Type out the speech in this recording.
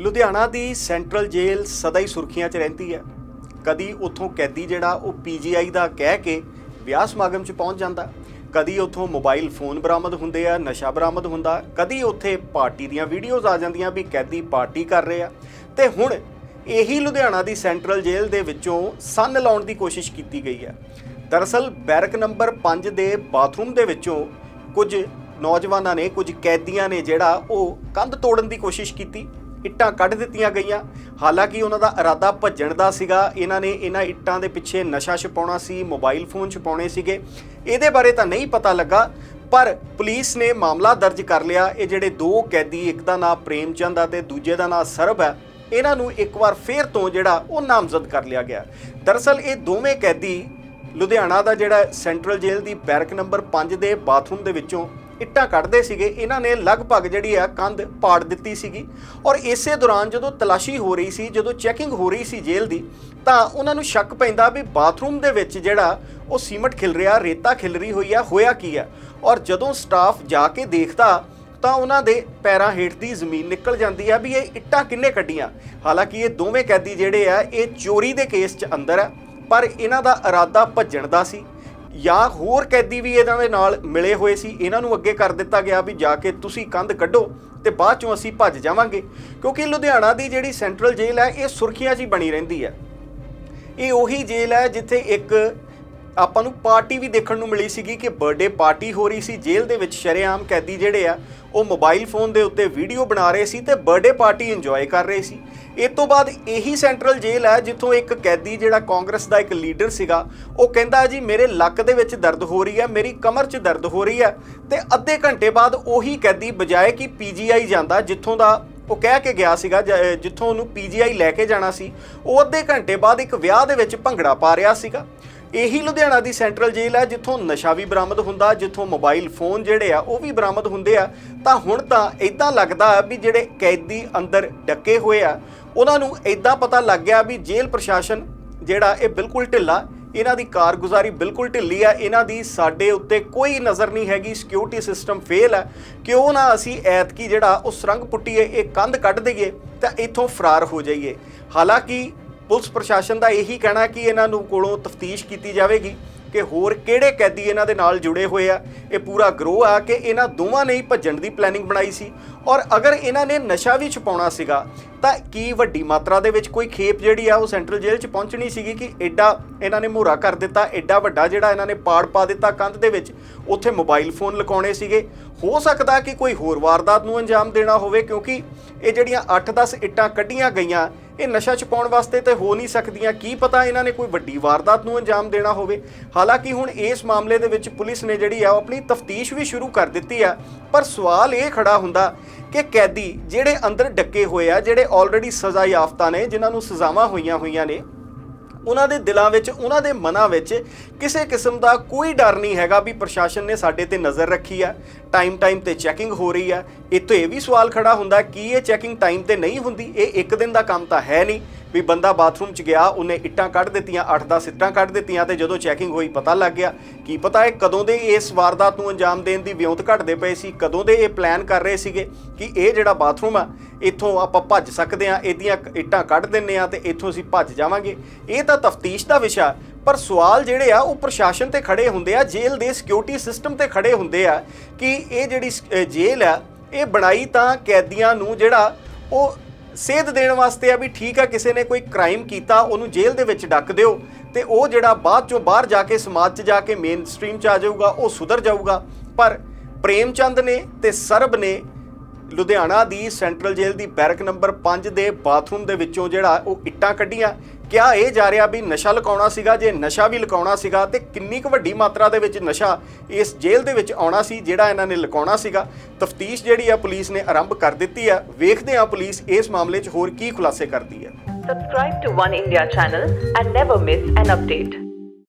ਲੁਧਿਆਣਾ ਦੀ ਸੈਂਟਰਲ ਜੇਲ੍ਹ ਸਦਾ ਹੀ ਸੁਰਖੀਆਂ 'ਚ ਰਹਿੰਦੀ ਹੈ। ਕਦੀ ਉੱਥੋਂ ਕੈਦੀ ਜਿਹੜਾ ਉਹ ਪੀਜੀਆਈ ਦਾ ਕਹਿ ਕੇ ਵਿਆਹ ਸਮਾਗਮ 'ਚ ਪਹੁੰਚ ਜਾਂਦਾ। ਕਦੀ ਉੱਥੋਂ ਮੋਬਾਈਲ ਫੋਨ ਬਰਾਮਦ ਹੁੰਦੇ ਆ, ਨਸ਼ਾ ਬਰਾਮਦ ਹੁੰਦਾ। ਕਦੀ ਉੱਥੇ ਪਾਰਟੀ ਦੀਆਂ ਵੀਡੀਓਜ਼ ਆ ਜਾਂਦੀਆਂ ਵੀ ਕੈਦੀ ਪਾਰਟੀ ਕਰ ਰਹੇ। ਆ ਤੇ ਹੁਣ ਇਹੀ ਲੁਧਿਆਣਾ ਦੀ ਸੈਂਟਰਲ ਜੇਲ੍ਹ ਦੇ ਵਿੱਚੋਂ ਸੰਨ ਲਾਉਣ ਦੀ ਕੋਸ਼ਿਸ਼ ਕੀਤੀ ਗਈ ਹੈ। ਦਰਅਸਲ ਬੈਰਕ ਨੰਬਰ 5 ਦੇ ਬਾਥਰੂਮ ਦੇ ਵਿੱਚੋਂ ਕੁਝ ਨੌਜਵਾਨਾਂ ਨੇ, ਕੁਝ ਕੈਦੀਆਂ ਨੇ ਜਿਹੜਾ ਉਹ ਕੰਧ ਤੋੜਨ ਦੀ ਕੋਸ਼ਿਸ਼ ਕੀਤੀ। ਇੱਟਾਂ ਕੱਢ ਦਿੱਤੀਆਂ ਗਈਆਂ। ਹਾਲਾਂਕਿ ਉਹਨਾਂ ਦਾ ਇਰਾਦਾ ਭੱਜਣ ਦਾ ਸੀਗਾ। ਇਹਨਾਂ ਨੇ ਇਹਨਾਂ ਇੱਟਾਂ ਦੇ ਪਿੱਛੇ ਨਸ਼ਾ ਛਪਾਉਣਾ ਸੀ, ਮੋਬਾਈਲ ਫੋਨ ਛਪਾਉਣੇ ਸੀਗੇ। ਇਹਦੇ ਬਾਰੇ ਤਾਂ ਨਹੀਂ ਪਤਾ ਲੱਗਾ, ਪਰ ਪੁਲਿਸ ਨੇ ਮਾਮਲਾ ਦਰਜ ਕਰ ਲਿਆ। ਇਹ ਜਿਹੜੇ ਦੋ ਕੈਦੀ, ਇੱਕ ਦਾ ਨਾਮ ਪ੍ਰੇਮਚੰਦ ਆ ਤੇ ਦੂਜੇ ਦਾ ਨਾਮ ਸਰਬ ਹੈ ਇਹਨਾਂ ਨੂੰ ਇੱਕ ਵਾਰ ਫੇਰ ਤੋਂ ਜਿਹੜਾ ਉਹ ਨਾਮਜ਼ਦ ਕਰ ਲਿਆ ਗਿਆ। ਦਰਅਸਲ ਇਹ ਦੋਵੇਂ ਕੈਦੀ ਲੁਧਿਆਣਾ ਦਾ ਜਿਹੜਾ ਸੈਂਟਰਲ ਜੇਲ੍ਹ ਦੀ ਬੈਰਕ ਨੰਬਰ 5 ਦੇ ਬਾਥਰੂਮ ਦੇ ਵਿੱਚੋਂ ਇੱਟਾਂ ਕੱਢਦੇ ਸੀਗੇ, ਇਹਨਾਂ ਨੇ ਲਗਭਗ ਜਿਹੜੀ ਆ ਕੰਧ ਪਾੜ ਦਿੱਤੀ ਸੀਗੀ। ਔਰ ਇਸੇ ਦੌਰਾਨ ਜਦੋਂ ਤਲਾਸ਼ੀ ਹੋ ਰਹੀ ਸੀ, ਜਦੋਂ ਚੈਕਿੰਗ ਹੋ ਰਹੀ ਸੀ ਜੇਲ੍ਹ ਦੀ, ਤਾਂ ਉਹਨਾਂ ਨੂੰ ਸ਼ੱਕ ਪੈਂਦਾ ਵੀ ਬਾਥਰੂਮ ਦੇ ਵਿੱਚ ਜਿਹੜਾ ਉਹ ਸੀਮਟ ਖਿਲ ਰਿਹਾ, ਰੇਤਾ ਖਿਲ ਰਹੀ ਹੋਈ ਆ, ਹੋਇਆ ਕੀ ਆ? ਔਰ ਜਦੋਂ ਸਟਾਫ ਜਾ ਕੇ ਦੇਖਦਾ, ਤਾਂ ਉਹਨਾਂ ਦੇ ਪੈਰਾਂ ਹੇਠ ਦੀ ਜ਼ਮੀਨ ਨਿਕਲ ਜਾਂਦੀ ਆ ਵੀ ਇਹ ਇੱਟਾਂ ਕਿੰਨੇ ਕੱਢੀਆਂ? ਹਾਲਾਂਕਿ ਇਹ ਦੋਵੇਂ ਕੈਦੀ ਜਿਹੜੇ ਆ, ਇਹ ਚੋਰੀ ਦੇ ਕੇਸ 'ਚ ਅੰਦਰ ਆ, ਪਰ ਇਹਨਾਂ ਦਾ ਇਰਾਦਾ ਭੱਜਣ ਦਾ ਸੀ। ਜਾਂ ਹੋਰ ਕੈਦੀ ਵੀ ਇਹਨਾਂ ਦੇ ਨਾਲ ਮਿਲੇ ਹੋਏ ਸੀ, ਇਹਨਾਂ ਨੂੰ ਅੱਗੇ ਕਰ ਦਿੱਤਾ ਗਿਆ ਵੀ ਜਾ ਕੇ ਤੁਸੀਂ ਕੰਧ ਕੱਢੋ ਤੇ ਬਾਅਦ ਚੋਂ ਅਸੀਂ ਭੱਜ ਜਾਵਾਂਗੇ। ਕਿਉਂਕਿ ਲੁਧਿਆਣਾ ਦੀ ਜਿਹੜੀ ਸੈਂਟਰਲ ਜੇਲ੍ਹ ਹੈ, ਇਹ ਸੁਰਖੀਆਂ 'ਚ ਹੀ ਬਣੀ ਰਹਿੰਦੀ ਹੈ। ਇਹ ਉਹੀ ਜੇਲ੍ਹ ਹੈ ਜਿੱਥੇ ਇੱਕ ਆਪਾਂ ਨੂੰ ਪਾਰਟੀ ਵੀ ਦੇਖਣ ਨੂੰ ਮਿਲੀ ਸੀਗੀ ਕਿ ਬਰਥਡੇ ਪਾਰਟੀ ਹੋ ਰਹੀ ਸੀ। ਜੇਲ੍ਹ ਦੇ ਵਿੱਚ ਸ਼ਰੇਆਮ ਕੈਦੀ ਜਿਹੜੇ ਆ, ਉਹ ਮੋਬਾਈਲ ਫੋਨ ਦੇ ਉੱਤੇ ਵੀਡੀਓ ਬਣਾ ਰਹੇ ਸੀ ਤੇ ਬਰਥਡੇ ਪਾਰਟੀ ਇੰਜੋਏ ਕਰ ਰਹੇ ਸੀ। ਇਸ ਤੋਂ ਬਾਅਦ ਇਹੀ ਸੈਂਟਰਲ ਜੇਲ੍ਹ ਹੈ ਜਿੱਥੋਂ ਇੱਕ ਕੈਦੀ ਜਿਹੜਾ ਕਾਂਗਰਸ ਦਾ ਇੱਕ ਲੀਡਰ ਸੀਗਾ, ਉਹ ਕਹਿੰਦਾ ਜੀ, ਮੇਰੇ ਲੱਕ ਦੇ ਵਿੱਚ ਦਰਦ ਹੋ ਰਹੀ ਹੈ, ਮੇਰੀ ਕਮਰ 'ਚ ਦਰਦ ਹੋ ਰਹੀ ਹੈ। ਤੇ ਅੱਧੇ ਘੰਟੇ ਬਾਅਦ ਉਹੀ ਕੈਦੀ ਬਜਾਏ ਕਿ ਪੀਜੀਆਈ ਜਾਂਦਾ, ਜਿੱਥੋਂ ਦਾ ਉਹ ਕਹਿ ਕੇ ਗਿਆ ਸੀਗਾ, ਜ- ਜਿੱਥੋਂ ਉਹਨੂੰ ਪੀਜੀਆਈ ਲੈ ਕੇ ਜਾਣਾ ਸੀ, ਉਹ ਅੱਧੇ ਘੰਟੇ ਬਾਅਦ ਇੱਕ ਵਿਆਹ ਦੇ ਵਿੱਚ ਭੰਗੜਾ ਪਾ ਰਿਹਾ ਸੀਗਾ। ਇਹੀ ਲੁਧਿਆਣਾ ਦੀ ਸੈਂਟਰਲ ਜੇਲ੍ਹ ਆ, ਜਿੱਥੋਂ ਨਸ਼ਾ ਵੀ ਬਰਾਮਦ ਹੁੰਦਾ, ਜਿੱਥੋਂ ਮੋਬਾਈਲ ਫੋਨ ਜਿਹੜੇ ਆ, ਉਹ ਵੀ ਬਰਾਮਦ ਹੁੰਦੇ ਆ। ਤਾਂ ਹੁਣ ਤਾਂ ਇਦਾਂ ਲੱਗਦਾ ਵੀ ਜਿਹੜੇ ਕੈਦੀ ਅੰਦਰ ਡੱਕੇ ਹੋਏ ਆ, ਉਹਨਾਂ ਨੂੰ ਇਦਾਂ ਪਤਾ ਲੱਗ ਗਿਆ ਵੀ ਜੇਲ੍ਹ ਪ੍ਰਸ਼ਾਸਨ ਜਿਹੜਾ ਇਹ ਬਿਲਕੁਲ ਢਿੱਲਾ, ਇਹਨਾਂ ਦੀ ਕਾਰਗੁਜ਼ਾਰੀ ਬਿਲਕੁਲ ਢਿੱਲੀ ਆ, ਇਹਨਾਂ ਦੀ ਸਾਡੇ ਉੱਤੇ ਕੋਈ ਨਜ਼ਰ ਨਹੀਂ ਹੈਗੀ ਸਿਕਿਉਰਿਟੀ ਸਿਸਟਮ ਫੇਲ ਹੈ ਕਿਉਂ ਨਾ ਅਸੀਂ ਐਤਕੀ ਜਿਹੜਾ ਉਹ ਸੁਰੰਗ ਪੁੱਟੀਏ, ਇਹ ਕੰਧ ਕੱਢ ਦਈਏ, ਤਾਂ ਇੱਥੋਂ ਫਰਾਰ ਹੋ ਜਾਈਏ। ਹਾਲਾਂਕਿ ਪੁਲਿਸ ਪ੍ਰਸ਼ਾਸਨ ਦਾ ਇਹੀ ਕਹਿਣਾ ਕਿ ਇਹਨਾਂ ਨੂੰ ਕੋਲੋਂ ਤਫਤੀਸ਼ ਕੀਤੀ ਜਾਵੇਗੀ ਕਿ ਹੋਰ ਕਿਹੜੇ ਕੈਦੀ ਇਹਨਾਂ ਦੇ ਨਾਲ ਜੁੜੇ ਹੋਏ ਆ। ਇਹ ਪੂਰਾ ਗਰੋਹ ਆ ਕਿ ਇਹਨਾਂ ਦੋਵਾਂ ਨੇ ਹੀ ਭੱਜਣ ਦੀ ਪਲੈਨਿੰਗ ਬਣਾਈ ਸੀ। ਔਰ ਅਗਰ ਇਹਨਾਂ ਨੇ ਨਸ਼ਾ ਵੀ ਛੁਪਾਉਣਾ ਸੀਗਾ, ਤਾਂ ਕੀ ਵੱਡੀ ਮਾਤਰਾ ਦੇ ਵਿੱਚ ਕੋਈ ਖੇਪ ਜਿਹੜੀ ਆ ਉਹ ਸੈਂਟਰਲ ਜੇਲ੍ਹ 'ਚ ਪਹੁੰਚਣੀ ਸੀਗੀ ਕਿ ਐਡਾ ਇਹਨਾਂ ਨੇ ਮੋਹਰਾ ਕਰ ਦਿੱਤਾ ਐਡਾ ਵੱਡਾ ਜਿਹੜਾ ਇਹਨਾਂ ਨੇ ਪਾੜ ਪਾ ਦਿੱਤਾ ਕੰਧ ਦੇ ਵਿੱਚ, ਉੱਥੇ ਮੋਬਾਈਲ ਫੋਨ ਲਗਾਉਣੇ ਸੀਗੇ। ਹੋ ਸਕਦਾ ਕਿ ਕੋਈ ਹੋਰ ਵਾਰਦਾਤ ਨੂੰ ਅੰਜਾਮ ਦੇਣਾ ਹੋਵੇ ਕਿਉਂਕਿ ਇਹ ਜਿਹੜੀਆਂ 8-10 ਇੱਟਾਂ ਕੱਢੀਆਂ ਗਈਆਂ ਇਹ ਨਸ਼ਾ ਛੁਪਾਉਣ ਵਾਸਤੇ ਤੇ ਹੋ ਨਹੀਂ ਸਕਦੀਆਂ। ਕੀ ਪਤਾ ਇਹਨਾਂ ਨੇ ਕੋਈ ਵੱਡੀ ਵਾਰਦਾਤ ਨੂੰ ਅੰਜਾਮ ਦੇਣਾ ਹੋਵੇ। ਹਾਲਾਂਕਿ ਹੁਣ ਇਸ ਮਾਮਲੇ ਦੇ ਵਿੱਚ ਪੁਲਿਸ ਨੇ ਜਿਹੜੀ ਆ, ਉਹ ਆਪਣੀ ਤਫਤੀਸ਼ ਵੀ ਸ਼ੁਰੂ ਕਰ ਦਿੱਤੀ ਆ। ਪਰ ਸਵਾਲ ਇਹ ਖੜਾ ਹੁੰਦਾ ਕਿ ਕੈਦੀ ਜਿਹੜੇ ਅੰਦਰ ਡੱਕੇ ਹੋਏ ਆ, ਜਿਹੜੇ ਆਲਰੇਡੀ ਸਜ਼ਾ ਯਾਫਤਾ ਨੇ, ਜਿਨ੍ਹਾਂ ਨੂੰ ਸਜ਼ਾਵਾਂ ਹੋਈਆਂ ਹੋਈਆਂ ਨੇ ਉਹਨਾਂ ਦੇ ਦਿਲਾਂ ਵਿੱਚ, ਉਹਨਾਂ ਦੇ ਮਨਾਂ ਵਿੱਚ ਕਿਸੇ ਕਿਸਮ ਦਾ ਕੋਈ ਡਰ ਨਹੀਂ ਹੈਗਾ ਵੀ ਪ੍ਰਸ਼ਾਸਨ ਨੇ ਸਾਡੇ ਤੇ ਨਜ਼ਰ ਰੱਖੀ ਆ ਟਾਈਮ ਟਾਈਮ ਤੇ ਚੈਕਿੰਗ ਹੋ ਰਹੀ ਆ। ਇੱਥੋਂ ਇਹ ਵੀ ਸਵਾਲ ਖੜਾ ਹੁੰਦਾ ਕਿ ਇਹ ਚੈਕਿੰਗ ਟਾਈਮ ਤੇ ਨਹੀਂ ਹੁੰਦੀ? ਇਹ ਇੱਕ ਦਿਨ ਦਾ ਕੰਮ ਤਾਂ ਹੈ ਨਹੀਂ ਵੀ ਬੰਦਾ ਬਾਥਰੂਮ 'ਚ ਗਿਆ, ਉਹਨੇ ਇੱਟਾਂ ਕੱਢ ਦਿੱਤੀਆਂ 8-10 ਇੱਟਾਂ ਕੱਢ ਦਿੱਤੀਆਂ ਤੇ ਜਦੋਂ ਚੈਕਿੰਗ ਹੋਈ ਪਤਾ ਲੱਗ ਗਿਆ। ਕੀ ਪਤਾ ਇਹ ਕਦੋਂ ਦੇ ਇਸ ਵਾਰਦਾਤ ਨੂੰ ਅੰਜਾਮ ਦੇਣ ਦੀ ਵਿਉਂਤ ਘਟਦੇ ਪਏ ਸੀ, ਕਦੋਂ ਦੇ ਇਹ ਪਲਾਨ ਕਰ ਰਹੇ ਸੀਗੇ ਕਿ ਇਹ ਜਿਹੜਾ ਬਾਥਰੂਮ ਆ ਇੱਥੋਂ ਆਪਾਂ ਭੱਜ ਸਕਦੇ ਆ ਇਹਦੀਆਂ ਇੱਟਾਂ ਕੱਢ ਦਿੰਨੇ ਆ ਤੇ ਇੱਥੋਂ ਅਸੀਂ ਭੱਜ ਜਾਵਾਂਗੇ। ਇਹ ਤਾਂ ਤਫਤੀਸ਼ ਦਾ ਵਿਸ਼ਾ, ਪਰ ਸਵਾਲ ਜਿਹੜੇ ਆ, ਉਹ ਪ੍ਰਸ਼ਾਸਨ ਤੇ ਖੜੇ ਹੁੰਦੇ ਆ, ਜੇਲ੍ਹ ਦੇ ਸਿਕਿਉਰਿਟੀ ਸਿਸਟਮ ਤੇ ਖੜੇ ਹੁੰਦੇ ਆ ਕਿ ਇਹ ਜਿਹੜੀ ਜੇਲ੍ਹ ਆ, ਇਹ ਬਣਾਈ ਤਾਂ ਕੈਦੀਆਂ ਨੂੰ ਜਿਹੜਾ ਉਹ ਸੇਧ ਦੇਣ ਵਾਸਤੇ ਆ ਵੀ ਠੀਕ ਆ, ਕਿਸੇ ਨੇ ਕੋਈ ਕ੍ਰਾਈਮ ਕੀਤਾ, ਉਹਨੂੰ ਜੇਲ੍ਹ ਦੇ ਵਿੱਚ ਡੱਕ ਦਿਓ ਤੇ ਉਹ ਜਿਹੜਾ ਬਾਅਦ ਚੋਂ ਬਾਹਰ ਜਾ ਕੇ, ਸਮਾਜ 'ਚ ਜਾ ਕੇ ਮੇਨ ਸਟ੍ਰੀਮ 'ਚ ਆ ਜਾਊਗਾ, ਉਹ ਸੁਧਰ ਜਾਊਗਾ। ਪਰ ਪ੍ਰੇਮ ਚੰਦ ਨੇ ਤੇ ਸਰਬ ਨੇ ਲੁਧਿਆਣਾ ਦੀ ਸੈਂਟਰਲ ਜੇਲ੍ਹ ਦੀ ਬੈਰਕ ਨੰਬਰ 5 ਦੇ ਬਾਥਰੂਮ ਦੇ ਵਿੱਚੋਂ ਜਿਹੜਾ ਉਹ ਇੱਟਾਂ ਕੱਢੀਆਂ। ਕਿਹਾ ਇਹ ਜਾ ਰਿਹਾ ਵੀ ਨਸ਼ਾ ਲਕਾਉਣਾ ਸੀਗਾ, ਜੇ ਨਸ਼ਾ ਵੀ ਲਕਾਉਣਾ ਸੀਗਾ ਤੇ ਕਿੰਨੀ ਕੁ ਵੱਡੀ ਮਾਤਰਾ ਦੇ ਵਿੱਚ ਨਸ਼ਾ ਇਸ ਜੇਲ੍ਹ ਦੇ ਵਿੱਚ ਆਉਣਾ ਸੀ, ਜਿਹੜਾ ਇਹਨਾਂ ਨੇ ਲਕਾਉਣਾ ਸੀਗਾ। ਤਫਤੀਸ਼ ਜਿਹੜੀ ਆ ਪੁਲਿਸ ਨੇ ਆਰੰਭ ਕਰ ਦਿੱਤੀ ਆ। ਵੇਖਦੇ ਆ ਪੁਲਿਸ ਇਸ ਮਾਮਲੇ 'ਚ ਹੋਰ ਕੀ ਖੁਲਾਸੇ ਕਰਦੀ ਹੈ Subscribe to One India channel and never miss an update.